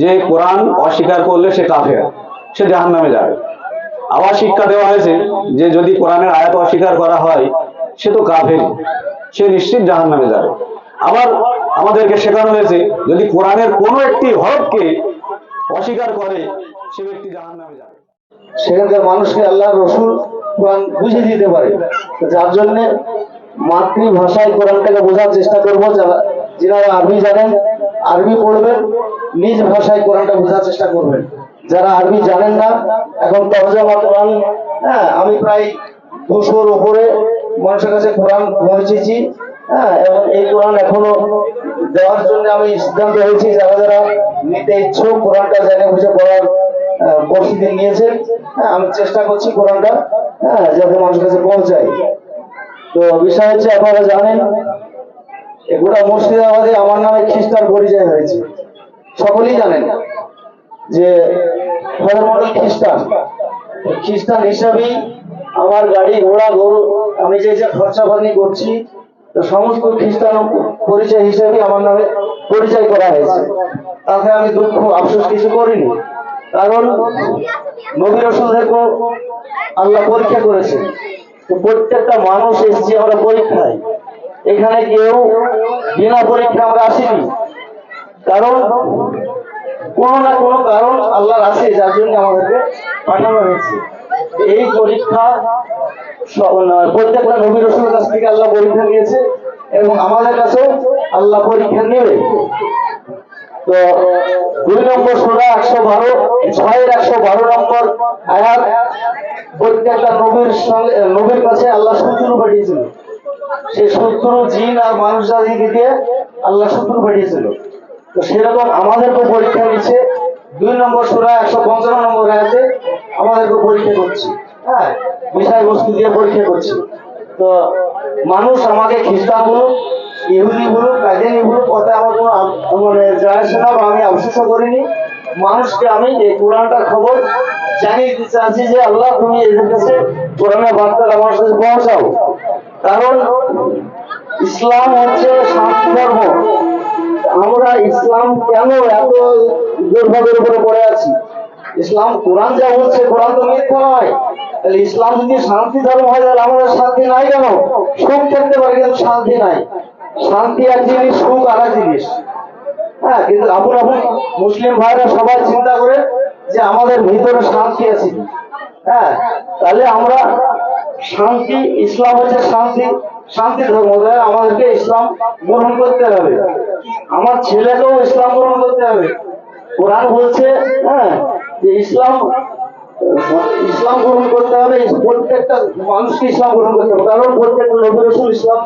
যে কোরআন অস্বীকার করলে সে কাফের, সে জাহান নামে যাবে। আবার শিক্ষা দেওয়া হয়েছে যে যদি কোরআনের আয়াত অস্বীকার করা হয়, সে তো কাফের, সে নিশ্চিত জাহান নামে যাবে। আবার আমাদেরকে শেখানো হয়েছে, যদি কোরআনের কোনো একটি হরফকে অস্বীকার করে, সে ব্যক্তি জাহান নামে যাবে। সেখানকার মানুষকে আল্লাহ রসুল কোরআন বুঝিয়ে দিতে পারে। যার জন্য মাতৃভাষায় কোরআনটাকে বোঝার চেষ্টা করব যারা যিনারা আরবি জানেন আরবি পড়বেন, নিজ ভাষায় কোরআনটা বোঝার চেষ্টা করবেন। যারা আরবি জানেন না, এখন তরজমা কোরআন হ্যাঁ আমি প্রায় দুশোর উপরে মানুষের কাছে কোরআন পৌঁছেছি হ্যাঁ এবং এই কোরআন এখনও দেওয়ার জন্য আমি সিদ্ধান্ত হয়েছি, যারা যারা নিতে ইচ্ছুক কোরআনটা জেনে বুঝে পড়ার প্রস্তুতি নিয়েছেন হ্যাঁ আমি চেষ্টা করছি কোরআনটা হ্যাঁ যাতে মানুষের কাছে পৌঁছায়। তো বিষয় হচ্ছে, আপনারা জানেন গোটা মুর্শিদাবাদে আমার নামে খ্রিস্টান পরিচয় হয়েছে। সকলেই জানেন যে মডেল খ্রিস্টান। খ্রিস্টান হিসাবেই আমার গাড়ি, ঘোড়া, গরু, আমি যে যে খরচা পানি করছি সমস্ত খ্রিস্টান পরিচয় হিসেবে আমার নামে পরিচয় করা হয়েছে। তাতে আমি দুঃখ, আফসোস কিছু করিনি। কারণ নবী রসুলদেরকে আল্লাহ পরীক্ষা করেছে। প্রত্যেকটা মানুষ এসেছি আমরা পরীক্ষায়। এখানে কেউ বিনা পরীক্ষা আমরা আসিনি। কারণ কোনো না কোনো কারণ আল্লাহর আছে, যার জন্য আমাদেরকে পাঠানো হয়েছে। এই পরীক্ষা প্রত্যেকটা নবী রসুলের কাছ থেকে আল্লাহ পরীক্ষা নিয়েছে এবং আমাদের কাছেও আল্লাহ পরীক্ষা নেবে। তো দুই নম্বর সোনা একশো বারো ছয়ের একশো বারো নম্বর আয়াত প্রত্যেকটা নবীর সঙ্গে নবীর কাছে আল্লাহ শত্রু পাঠিয়েছিল সেই শত্রু জিন আর মানুষ জাতিকে দিয়ে আল্লাহ শত্রু পাঠিয়েছিল। তো সেরকম আমাদেরকে পরীক্ষা নিচ্ছে দুই নম্বর সুরা একশো পঞ্চান্ন নম্বর আয়াতে আমাদেরকে পরীক্ষা করছে। হ্যাঁ বিষয়বস্তু দিয়ে পরীক্ষা করছে। তো মানুষ আমাকে খ্রিস্টান বলুক, ইহুদি বলুক, কাজেনি বলুক আমার কোনো মানে না বা আমি করিনি। মানুষকে আমি এই কোরআনটার খবর জানিয়ে দিতে চাচ্ছি যে, আল্লাহ তুমি এদের কাছে কোরআনের বার্তা আমার কাছে পৌঁছাও। কারণ ইসলাম হচ্ছে শান্তি ধর্ম। আমরা ইসলাম কেন এত দুর্ভাগের উপরে পড়ে আছি? ইসলাম, কোরআন যা বলছে, কোরআন তো মিথ্যা নয়। তাহলে ইসলাম যদি শান্তি ধর্ম হয়, তাহলে আমাদের শান্তি নাই কেন? সুখ থাকতে পারে, কিন্তু শান্তি নাই। শান্তি এক জিনিস, সুখ আর জিনিস। হ্যাঁ কিন্তু আপন আপন মুসলিম ভাইরা সবাই চিন্তা করে যে আমাদের ভিতরে শান্তি আছে। হ্যাঁ তাহলে আমরা শান্তি, ইসলাম হচ্ছে শান্তি শান্তি ধর্ম তাই আমাদেরকে ইসলাম গ্রহণ করতে হবে। আমার ছেলেকেও ইসলাম গ্রহণ করতে হবে। কোরআন বলছে হ্যাঁ যে ইসলাম ইসলাম গ্রহণ করতে হবে, প্রত্যেকটা মানুষকে ইসলাম গ্রহণ করতে হবে। কারণ প্রত্যেকটা নবী রসুল ইসলাম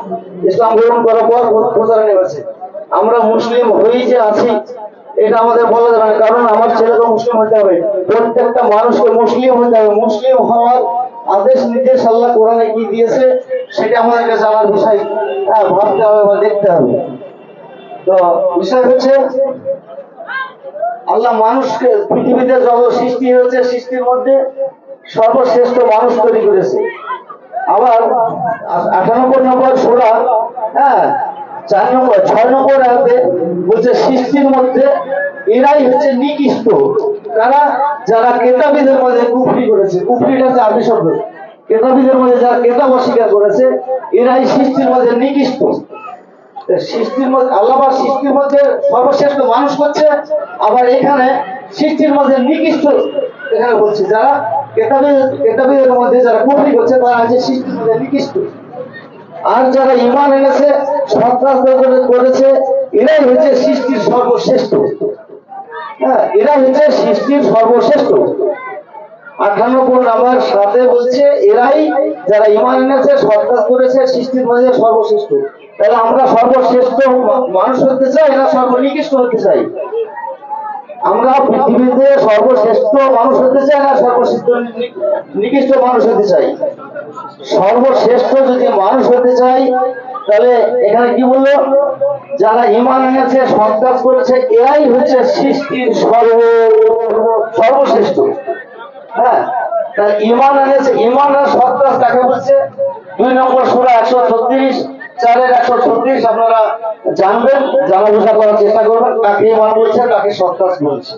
ইসলাম গ্রহণ করার পর প্রচার নেমেছে আমরা মুসলিম হয়েই যে আছি, এটা আমাদের বলা যাবে কারণ আমার ছেলেকে মুসলিম হতে হবে। প্রত্যেকটা মানুষকে মুসলিম হতে হবে। মুসলিম হওয়ার আদেশ নির্দেশ আল্লাহ কোরআনে কি দিয়েছে, সেটা আমাদেরকে জানার বিষয় ভাবতে হবে বা দেখতে হবে। তো বিষয় হচ্ছে, আল্লাহ মানুষকে, পৃথিবীতে যত সৃষ্টি হয়েছে, সৃষ্টির মধ্যে সর্বশ্রেষ্ঠ মানুষ তৈরি করেছে। আবার আ- আটানব্বই নম্বর সোলা হ্যাঁ চার নম্বর, ছয় নম্বর আয়াতে বলছে, সৃষ্টির মধ্যে এরাই হচ্ছে নিকৃষ্ট। তারা যারা কেতাবিদের মধ্যে কুফরি করেছে। কুফরিটা হচ্ছে আরবি শব্দ। কেতাবিদের মধ্যে যারা কেতাব অস্বীকার করেছে, এরাই সৃষ্টির মধ্যে নিকৃষ্ট। সৃষ্টির মধ্যে আল্লাহ সৃষ্টির মধ্যে সর্বশ্রেষ্ঠ মানুষ করছে আবার এখানে সৃষ্টির মধ্যে নিকৃষ্ট এখানে বলছে যারা কেতাবিদের মধ্যে যারা কুফরি করছে, তারা আছে সৃষ্টির মধ্যে নিকৃষ্ট। আর যারা ইমান এনেছে সন্ত্রাস করেছে, এরাই হচ্ছে সৃষ্টির সর্বশ্রেষ্ঠ। হ্যাঁ এরা হচ্ছে সৃষ্টির সর্বশ্রেষ্ঠ আঠানব্বই নাম্বার সাথে বলছে, এরাই যারা ইমান এনেছে সন্ত্রাস করেছে, সৃষ্টির মধ্যে সর্বশ্রেষ্ঠ। তাহলে আমরা সর্বশ্রেষ্ঠ মানুষ হতে চাই এরা সর্বনিকৃষ্ট হতে চাই? আমরা পৃথিবীতে সর্বশ্রেষ্ঠ মানুষ হতে চাই না সর্বশ্রেষ্ঠ নিকৃষ্ট মানুষ হতে চাই? সর্বশ্রেষ্ঠ যদি মানুষ হতে চাই, তাহলে এখানে কি বলল? যারা ইমান এনেছে সন্ত্রাস করেছে, এরাই হচ্ছে সৃষ্টির সর্ব সর্বশ্রেষ্ঠ। হ্যাঁ? ইমান এনেছে ইমান আর সন্ত্রাস কাকে বলছে? দুই নম্বর সুরা একশো ছত্রিশ। চারের একশো ছত্রিশ আপনারা জানবেন জানা করার চেষ্টা করবেন, কাকে ইমান বলছে, কাকে বলছে।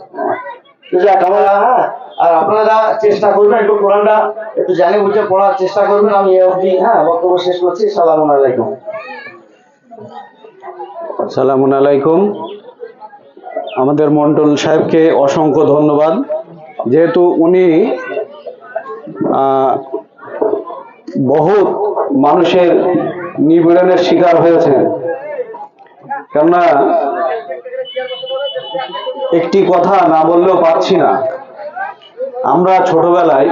হ্যাঁ। আর আপনারা চেষ্টা করবেন, একটু কোরআনটা একটু জানে বুঝে পড়ার চেষ্টা করবেন। আমি এ অবধি হ্যাঁ বক্তব্য শেষ করছি। সালাম আলাইকুম। সালামুন আলাইকুম। আমাদের মন্ডল সাহেবকে অসংখ্য ধন্যবাদ। যেহেতু উনি বহুত মানুষের নিপীড়নের শিকার হয়েছেন কেননা, একটি কথা না বললেও পাচ্ছি না। আমরা ছোটবেলায়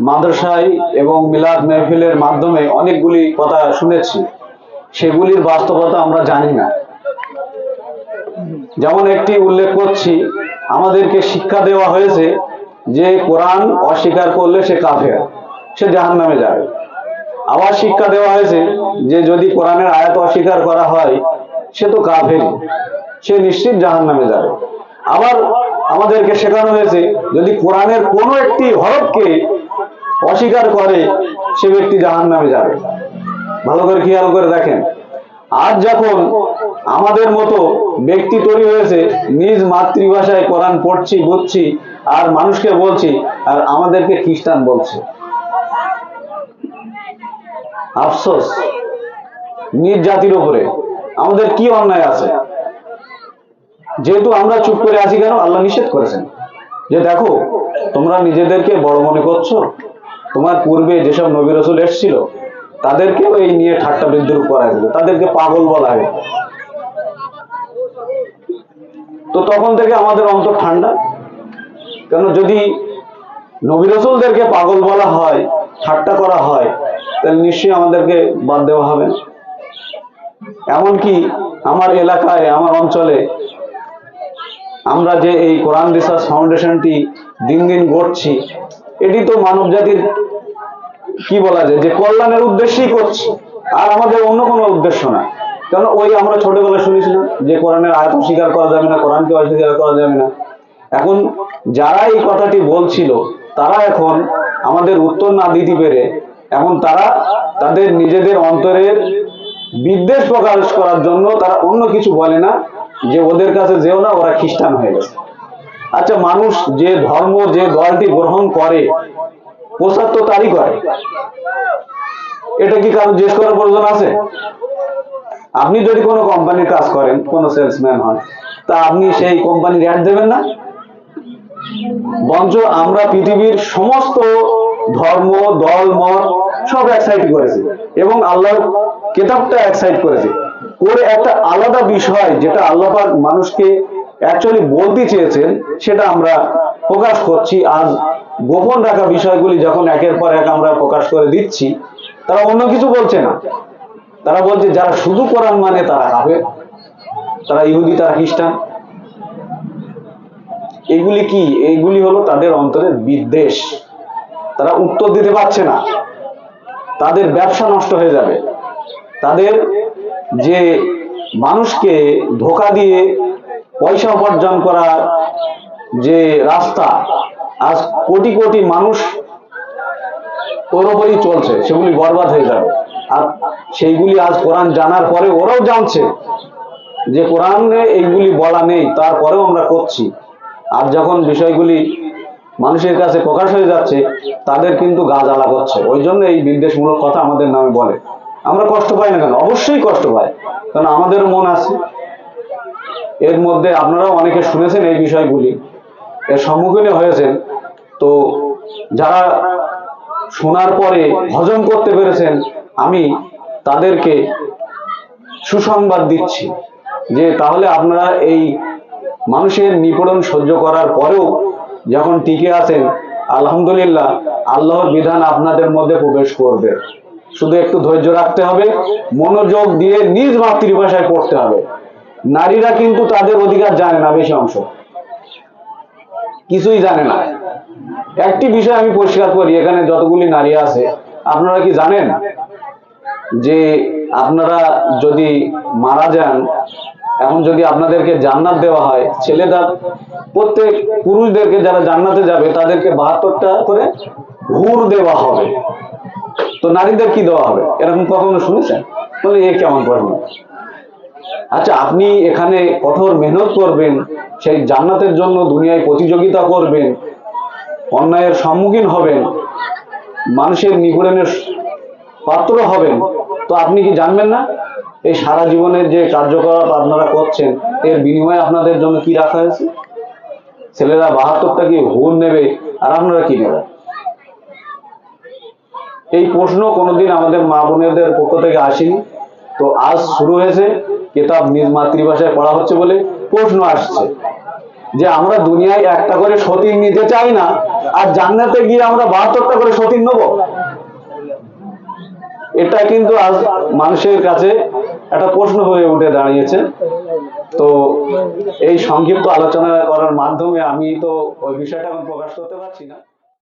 মাদ্রাসায় এবং মিলাদ মেহফিলের মাধ্যমে অনেকগুলি কথা শুনেছি। সেগুলির বাস্তবতা আমরা জানি না। যেমন একটি উল্লেখ করছি, আমাদেরকে শিক্ষা দেওয়া হয়েছে যে কোরআন অস্বীকার করলে সে কাফের, সে জাহান নামে যাবে। আবার শিক্ষা দেওয়া হয়েছে যে যদি কোরআনের আয়াত অস্বীকার করা হয়, সে তো কাফের। সে নিশ্চিত জাহান নামে যাবে। আবার আমাদেরকে শেখানো হয়েছে, যদি কোরআনের কোনো একটি হরফকে অস্বীকার করে, সে ব্যক্তি জাহান নামে যাবে। ভালো করে খেয়াল করে দেখেন। আজ যখন আমাদের মতো ব্যক্তি তৈরি হয়েছে, নিজ মাতৃভাষায় কোরআন পড়ছি, বুঝছি, আর মানুষকে বলছি, আর আমাদেরকে খ্রিস্টান বলছে আফসোস নিজ জাতির উপরে। আমাদের কি অন্যায় আছে? যেহেতু আমরা চুপ করে আছি কেন? আল্লাহ নিষেধ করেছেন। যে দেখো, তোমরা নিজেদেরকে বড় মনে করছ? তোমার পূর্বে যেসব নবী রসুল এসছিল, তাদেরকেও এই নিয়ে ঠাট্টা বিদ্রুপ করা হয়েছিল। তাদেরকে পাগল বলা হয় তো তখন থেকে আমাদের অন্তর ঠান্ডা। কেন? যদি নবী রসুলদেরকে পাগল বলা হয়, ঠাট্টা করা হয় তাহলে নিশ্চয়ই আমাদেরকে বাদ দেওয়া হবে। এমনকি আমার এলাকায়, আমার অঞ্চলে আমরা যে এই কোরআন রিসার্চ ফাউন্ডেশনটি দিন দিন গড়ছি, এটি তো মানব জাতির কি বলা যায়, যে কল্যাণের উদ্দেশ্যেই করছি, আর আমাদের অন্য কোনো উদ্দেশ্য না। কারণ ওই আমরা ছোটবেলায় শুনেছিলাম যে কোরআনের আয়াত অস্বীকার করা যাবে না, কোরআনকে অস্বীকার করা যাবে না। এখন যারা এই কথাটি বলছিল, তারা এখন আমাদের উত্তর না দিতে পেরে এখন তারা তাদের নিজেদের অন্তরের বিদ্বেষ প্রকাশ করার জন্য তারা অন্য কিছু বলে না, যে ওদের কাছে যেও না, ওরা খ্রিস্টান হয়ে গেছে। আচ্ছা মানুষ যে ধর্ম, যে দলটি গ্রহণ করে পোশাক তো তারই করে। এটা কি কারও জিজ্ঞেস করার প্রয়োজন আছে? আপনি যদি কোনো কোম্পানির কাজ করেন, কোনো সেলসম্যান হন, তা আপনি সেই কোম্পানির অ্যাড দেবেন না? বঞ্চ আমরা পৃথিবীর সমস্ত ধর্ম, দল, মত সব এক সাইড করেছি। এবং আল্লাহর কেতাবটা এক সাইড করেছি। করে একটা আলাদা বিষয় যেটা আল্লাহ মানুষকে অ্যাকচুয়ালি বলতে চেয়েছেন, সেটা আমরা প্রকাশ করছি। আজ গোপন রাখা বিষয়গুলি যখন একের পর এক আমরা প্রকাশ করে দিচ্ছি, তারা অন্য কিছু বলছে না। তারা বলছে, যারা শুধু কোরআন মানে তারা কাফের। তারা ইহুদি, তারা খ্রিস্টান। এগুলি কি? এইগুলি হলো তাদের অন্তরের বিদ্বেষ। তারা উত্তর দিতে পারছে না। তাদের ব্যবসা নষ্ট হয়ে যাবে। তাদের যে মানুষকে ধোকা দিয়ে পয়সা উপার্জন করার যে রাস্তা, আজ কোটি কোটি মানুষ ওর ওপরই চলছে, সেগুলি বরবাদ হয়ে যাবে। আর সেইগুলি আজ কোরআন জানার পরে ওরাও জানছে যে কোরআনে এইগুলি বলা নেই, তারপরেও আমরা করছি। আর যখন বিষয়গুলি মানুষের কাছে প্রকাশ হয়ে যাচ্ছে, তাদের কিন্তু গা জ্বালা করছে। ওই জন্য এই বিদ্বেষমূলক কথা আমাদের নামে বলে। আমরা কষ্ট পাই না কেন? অবশ্যই কষ্ট পাই। কারণ আমাদেরও মন আছে। এর মধ্যে আপনারাও অনেকে শুনেছেন এই বিষয়গুলি। এর সম্মুখীন হয়েছেন। তো যারা শোনার পরে হজম করতে পেরেছেন, আমি তাদেরকে সুসংবাদ দিচ্ছি যে তাহলে আপনারা এই মানুষের নিপীড়ন সহ্য করার পরেও যখন টিকে আছেন, আলহামদুলিল্লাহ, আল্লাহর বিধান আপনাদের মধ্যে প্রবেশ করবে। শুধু একটু ধৈর্য রাখতে হবে, মনোযোগ দিয়ে নিজ মাতৃভাষায় পড়তে হবে। নারীরা কিন্তু তাদের অধিকার জানে না বেশি অংশ। কিছুই জানে না। একটি বিষয় আমি পরিষ্কার করি, এখানে যতগুলি নারী আছে, আপনারা কি জানেন? যে আপনারা যদি মারা যান এখন যদি আপনাদেরকে জান্নাত দেওয়া হয় ছেলেরা প্রত্যেক পুরুষদেরকে যারা জান্নাতে যাবে, তাদেরকে বাহাত্তরটা করে হুর দেওয়া হবে। তো নারীদের কি দেওয়া হবে? এরকম কখনো শুনেছেন? বলে, এ কেমন প্রশ্ন? আচ্ছা আপনি এখানে কঠোর মেহনত করবেন, সেই জান্নাতের জন্য দুনিয়ায় প্রতিযোগিতা করবেন, অন্যায়ের সম্মুখীন হবেন, মানুষের নিপীড়নের পাত্র হবেন, তো আপনি কি জানবেন না? এই সারা জীবনের যে কার্যকলাপ আপনারা করছেন, এর বিনিময়ে আপনাদের জন্য কি রাখা হয়েছে? ছেলেরা বাহাত্তরটা কি হুন নেবে? আর আপনারা কি নেবেন? এই প্রশ্ন কোনোদিন আমাদের মা বোনেদের পক্ষ থেকে আসেনি। তো আজ শুরু হয়েছে, কেতাব নিজ মাতৃভাষায় পড়া হচ্ছে বলে প্রশ্ন আসছে। যে আমরা দুনিয়ায় একটা করে সতীন নিতে চাই না, আর জান্নাতে গিয়ে আমরা বাহাত্তরটা করে সতীন নেব? এটা কিন্তু আজ মানুষের কাছে একটা প্রশ্ন হয়ে উঠে দাঁড়িয়েছে। তো এই সংক্ষিপ্ত আলোচনা করার মাধ্যমে আমি তো ওই বিষয়টা এখন প্রকাশ করতে পারছি না।